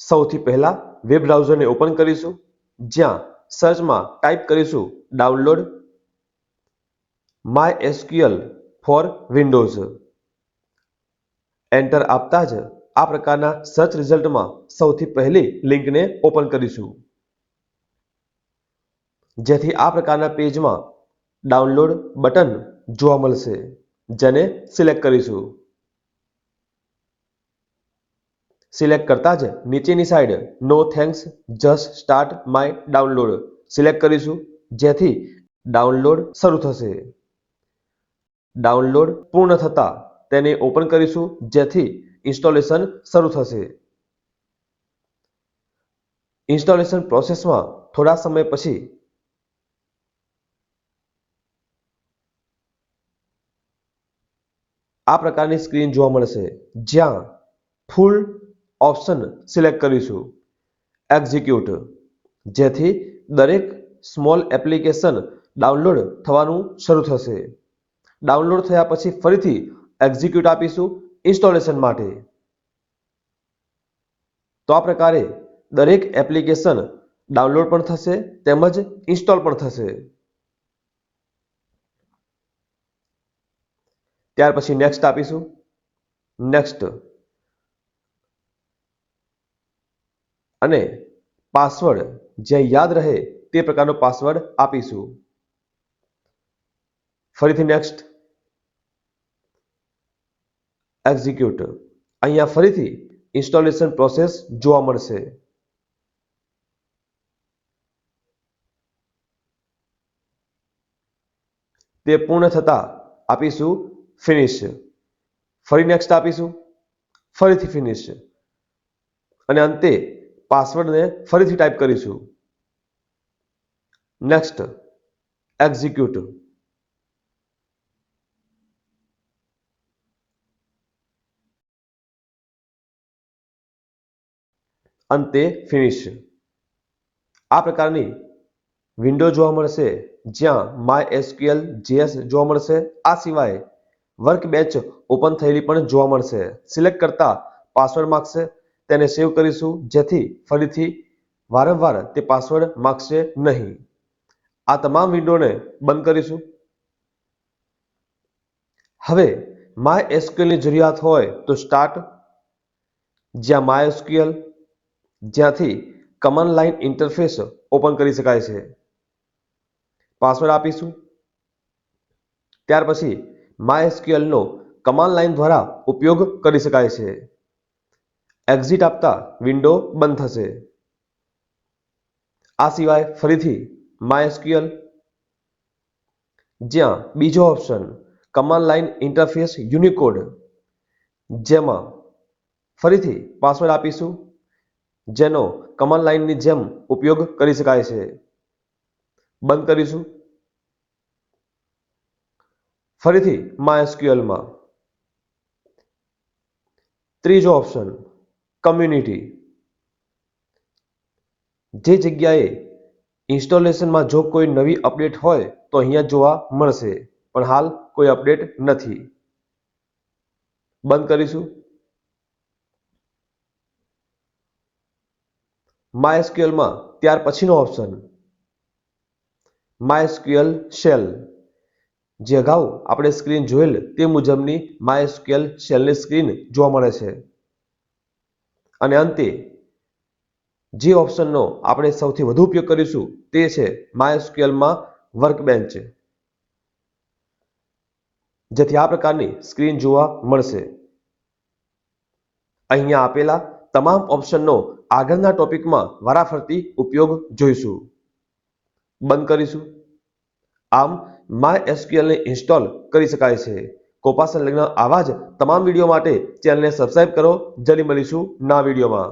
સૌથી પહેલા web બ્રાઉઝરને open કરીશું. જ્યાં સર્ચમાં ટાઈપ કરીશું download my SQL for Windows. Enter આપતા જ આ પ્રકારના સર્ચ રિઝલ્ટમાં સૌથી પહેલી લિંકને ઓપન કરીશું. જેથી આ પ્રકારના પેજમાં ડાઉનલોડ બટન જોવા મળશે, જેને સિલેક્ટ કરીશું. સિલેક્ટ કરતા જ નીચેની side no thanks just start my download select કરીશું, જેથી ડાઉનલોડ શરૂ થશે. ડાઉનલોડ પૂર્ણ થતા તેને ઓપન કરીશું, જેથી ઇન્સ્ટોલેશન શરૂ થશે. ઇન્સ્ટોલેશન પ્રોસેસમાં થોડા સમય પછી આ પ્રકારની સ્ક્રીન જોવા મળશે, જ્યાં ફૂલ ઓપ્શન સિલેક્ટ કરીશું. એક્ઝિક્યુટ જેથી દરેક સ્મોલ એપ્લિકેશન ડાઉનલોડ થવાનું શરૂ થશે. ડાઉનલોડ થયા પછી ફરીથી એક્ઝિક્યુટ આપીશું ઇન્સ્ટોલેશન માટે. તો આ પ્રકારે દરેક એપ્લિકેશન ડાઉનલોડ પણ થશે, તેમજ ઇન્સ્ટોલ પણ થશે. ત્યાર પછી નેક્સ્ટ આપીશું. નેક્સ્ટ અને પાસવર્ડ જે યાદ રહે તે પ્રકારનો પાસવર્ડ આપીશું. ફરીથી નેક્સ્ટ એક્ઝિક્યુટ અહીંયા ફરીથી ઇન્સ્ટોલેશન પ્રોસેસ જોવા મળશે. તે પૂર્ણ થતા આપીશું ફિનિશ ફરી નેક્સ્ટ આપીશું. ફરીથી ફિનિશ અને અંતે પાસવર્ડને ફરીથી ટાઈપ કરીશું. નેક્સ્ટ એક્ઝિક્યુટ અંતે ફિનિશ આ પ્રકારની વિન્ડો જોવા મળશે, જ્યાં માય એસક્યુએલ જેએસ જોવા મળશે. આ સિવાય વર્ક બેચ ઓપન થયેલી પણ જોવા મળશે. સિલેક્ટ કરતા પાસવર્ડ માગશે તેને સેવ કરીશું. જેથી ફરીથી વારંવાર તે પાસવર્ડ માગશે નહીં. આ તમામ વિન્ડોને બંધ કરીશું. હવે માય એસક્યુએલની જરૂરિયાત હોય તો સ્ટાર્ટ જ્યાં માય એસક્યુએલ જ્યાંથી કમન લાઇન ઇન્ટરફેસ ઓપન કરી શકાય છે. પાસવર્ડ આપીશું. ત્યાર પછી માય એસક્યુએલનો કમાન્ડ લાઇન દ્વારા ઉપયોગ કરી શકાય છે. એક્ઝિટ આપતા વિન્ડો બંધ થશે. આ સિવાય ફરીથી માયસ્ક્યુએલ જ્યાં બીજો option command line interface Unicode, જેમાં ફરીથી પાસવર્ડ આપીશું, જેનો કમાન્ડ લાઇનની જેમ ઉપયોગ કરી શકાય છે. બંધ કરીશું. ફરીથી માયસ્ક્યુએલમાં ત્રીજો ઓપ્શન કમ્યુનિટી જે જગ્યાએ ઇન્સ્ટોલેશનમાં જો કોઈ નવી અપડેટ હોય, તો અહીંયા જોવા મળશે. પણ હાલ કોઈ અપડેટ નથી. બંધ કરીશું. માયસ્ક્યુએલમાં ત્યાર પછીનો ઓપ્શન માયસ્ક્યુએલ શેલ જે અગાઉ આપણે સ્ક્રીન જોયેલ તે મુજબની માયસ્ક્યુએલ શેલની સ્ક્રીન જોવા મળે છે. અને અંતે, જે ઓપ્શનનો આપણે સૌથી વધુ ઉપયોગ કરીશું તે છે માયસ્ક્યુએલમાં વર્કબેન્ચ જેથી આ પ્રકારની સ્ક્રીન જોવા મળશે. અહીંયા આપેલા તમામ ઓપ્શનનો આગળના ટોપિકમાં વારાફરતી ઉપયોગ જોઈશું. બંધ કરીશું. આમ માય એસક્યુએલને ઇન્સ્ટોલ કરી શકાય છે. કોપાસન લગ્ન આવા જ તમામ વીડિયો માટે ચેનલને સબસ્ક્રાઇબ કરો. જલ્દી મળીશું ના વિડીયોમાં.